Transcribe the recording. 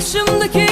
Karşımdaki